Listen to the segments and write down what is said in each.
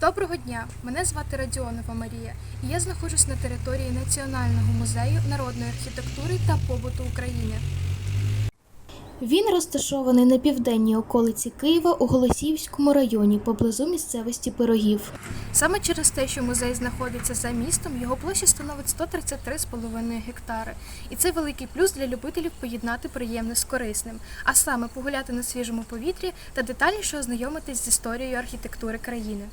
Доброго дня! Мене звати Радіонова Марія, і я знаходжусь на території Національного музею народної архітектури та побуту України. Він розташований на південній околиці Києва у Голосіївському районі поблизу місцевості Пирогів. Саме через те, що музей знаходиться за містом, його площа становить 133,5 гектари. І це великий плюс для любителів поєднати приємне з корисним, а саме погуляти на свіжому повітрі та детальніше ознайомитись з історією архітектури країни.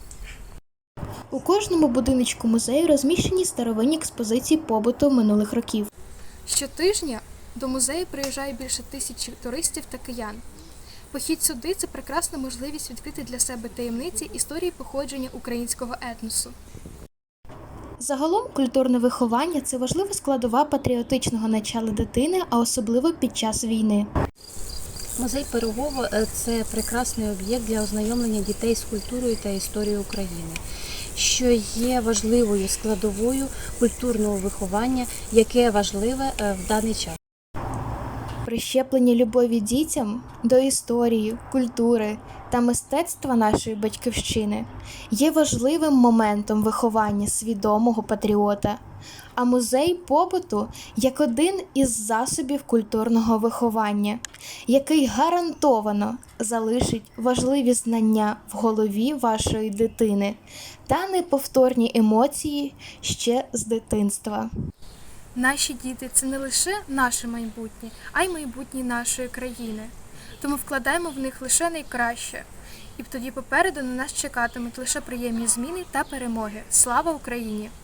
У кожному будиночку музею розміщені старовинні експозиції побуту минулих років. Щотижня до музею приїжджає більше тисячі туристів та киян. Похід сюди це прекрасна можливість відкрити для себе таємниці історії походження українського етносу. Загалом культурне виховання це важлива складова патріотичного начала дитини, а особливо під час війни. Музей Пирогово е, це прекрасний об'єкт для ознайомлення дітей з культурою та історією України, що є важливою складовою культурного виховання, яке важливе е, в даний час. Прищеплення любові дітям до історії, культури та мистецтва нашої батьківщини є важливим моментом виховання свідомого патріота. А музей побуту як один із засобів культурного виховання, який гарантовано залишить важливі знання в голові вашої дитини та неповторні емоції ще з дитинства. Наші діти це не лише наше майбутнє, а й майбутнє нашої країни. Тому вкладаємо в них лише найкраще. І тоді попереду на нас чекатимуть лише приємні зміни та перемоги. Слава Україні!